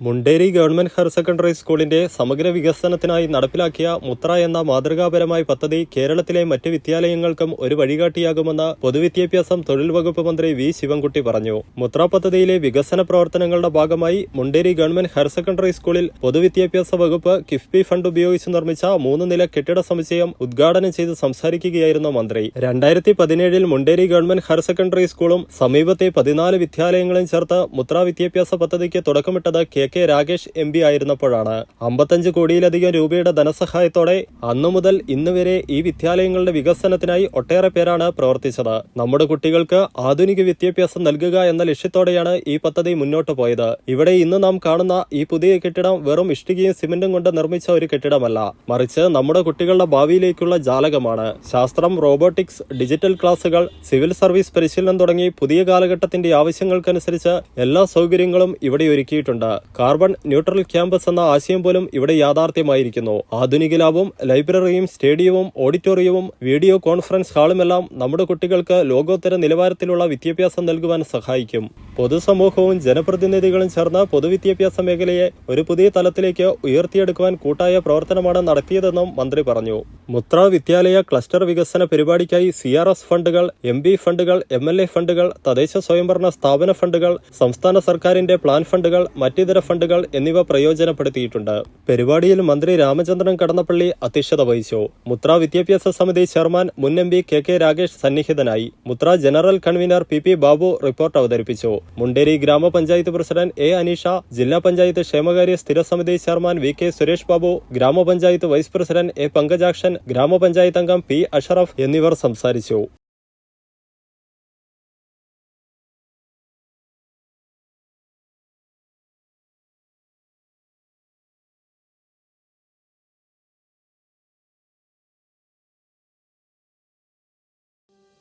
Munderi government higher secondary സ്കൂളിന്റെ സമഗ്ര വികസനത്തിനായി നടപ്പിലാക്കിയ മുത്ര എന്ന മാതൃകാപരമായ പദ്ധതി കേരളത്തിലെ മറ്റ് വിദ്യാലയങ്ങൾക്കും ഒരു വഴികാട്ടിയാകുമെന്ന് പൊതുവിദ്യാഭ്യാസം തൊഴിൽ വകുപ്പ് മന്ത്രി വി ശിവൻകുട്ടി പറഞ്ഞു. മുത്ര പദ്ധതിയിലെ വികസന പ്രവർത്തനങ്ങളുടെ ഭാഗമായി മുണ്ടേരി ഗവൺമെന്റ് ഹയർ സെക്കൻഡറി സ്കൂളിൽ പൊതുവിദ്യാഭ്യാസ വകുപ്പ് കിഫ്ബി ഫണ്ട് ഉപയോഗിച്ച് നിർമ്മിച്ച മൂന്ന് നില കെട്ടിട സമുച്ചയം ഉദ്ഘാടനം ചെയ്ത് സംസാരിക്കുകയായിരുന്നു മന്ത്രി. രണ്ടായിരത്തി പതിനേഴിൽ മുണ്ടേരി ഗവൺമെന്റ് ഹയർ സെക്കൻഡറി സ്കൂളും സമീപത്തെ പതിനാല് വിദ്യാലയങ്ങളും ചേർത്ത് മുത്ര വിദ്യാഭ്യാസ പദ്ധതിക്ക് തുടക്കമിട്ടത് കെ കെ രാകേഷ് എം ആയിരുന്നപ്പോഴാണ്. അമ്പത്തഞ്ച് കോടിയിലധികം രൂപയുടെ ധനസഹായത്തോടെ അന്നു മുതൽ ഇന്നുവരെ ഈ വിദ്യാലയങ്ങളുടെ വികസനത്തിനായി ഒട്ടേറെ പേരാണ് പ്രവർത്തിച്ചത്. നമ്മുടെ കുട്ടികൾക്ക് ആധുനിക വിദ്യാഭ്യാസം നൽകുക എന്ന ലക്ഷ്യത്തോടെയാണ് ഈ പദ്ധതി മുന്നോട്ട് പോയത്. ഇവിടെ ഇന്ന് നാം കാണുന്ന ഈ പുതിയ കെട്ടിടം വെറും ഇഷ്ടികയും സിമന്റും കൊണ്ട് നിർമ്മിച്ച ഒരു കെട്ടിടമല്ല. മറിച്ച് നമ്മുടെ കുട്ടികളുടെ ഭാവിയിലേക്കുള്ള ജാലകമാണ്. ശാസ്ത്രം റോബോട്ടിക്സ് ഡിജിറ്റൽ ക്ലാസുകൾ സിവിൽ സർവീസ് പരിശീലനം തുടങ്ങി പുതിയ കാലഘട്ടത്തിന്റെ ആവശ്യങ്ങൾക്കനുസരിച്ച് എല്ലാ സൗകര്യങ്ങളും ഇവിടെ ഒരുക്കിയിട്ടുണ്ട്. കാർബൺ ന്യൂട്രൽ ക്യാമ്പസ് എന്ന ആശയം പോലും ഇവിടെ യാഥാർത്ഥ്യമായിരിക്കുന്നു. ആധുനിക ലാബും ലൈബ്രറിയും സ്റ്റേഡിയവും ഓഡിറ്റോറിയവും വീഡിയോ കോൺഫറൻസ് ഹാളുമെല്ലാം നമ്മുടെ കുട്ടികൾക്ക് ലോകോത്തര നിലവാരത്തിലുള്ള വിദ്യാഭ്യാസം നൽകുവാൻ സഹായിക്കും. പൊതുസമൂഹവും ജനപ്രതിനിധികളും ചേർന്ന് പൊതുവിദ്യാഭ്യാസ മേഖലയെ ഒരു പുതിയ തലത്തിലേക്ക് ഉയർത്തിയെടുക്കുവാൻ കൂട്ടായ പ്രവർത്തനമാണ് നടത്തിയതെന്നും മന്ത്രി പറഞ്ഞു. മുത്ര വിദ്യാലയ ക്ലസ്റ്റർ വികസന പരിപാടിക്കായി സി ഫണ്ടുകൾ എം ഫണ്ടുകൾ എ ഫണ്ടുകൾ തദ്ദേശ സ്വയംഭരണ സ്ഥാപന ഫണ്ടുകൾ സംസ്ഥാന സർക്കാരിന്റെ പ്ലാൻ ഫണ്ടുകൾ മറ്റിതര ഫണ്ടുകൾ എന്നിവ പ്രയോജനപ്പെടുത്തിയിട്ടുണ്ട്. പരിപാടിയിൽ മന്ത്രി രാമചന്ദ്രൻ കടന്നപ്പള്ളി അധ്യക്ഷത വഹിച്ചു. മുത്ര വിദ്യാഭ്യാസ സമിതി ചെയർമാൻ മുൻ M P K K Rakesh സന്നിഹിതനായി. Muthra general convener P P Babu report അവതരിപ്പിച്ചു. മുണ്ടേരി ഗ്രാമപഞ്ചായത്ത് പ്രസിഡന്റ് എ അനീഷ ജില്ലാ പഞ്ചായത്ത് ക്ഷേമകാര്യ സ്ഥിരസമിതി chairman V K Suresh Babu ഗ്രാമപഞ്ചായത്ത് വൈസ് പ്രസിഡന്റ് എ പങ്കജാക്ഷൻ ഗ്രാമപഞ്ചായത്ത് അംഗം പി അഷറഫ് എന്നിവർ സംസാരിച്ചു.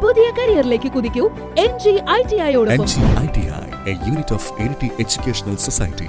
പുതിയ കരിയറിലേക്ക് കുതിക്കൂ. N G I T N ഐയോടൊപ്പം G I T I A unit of educational society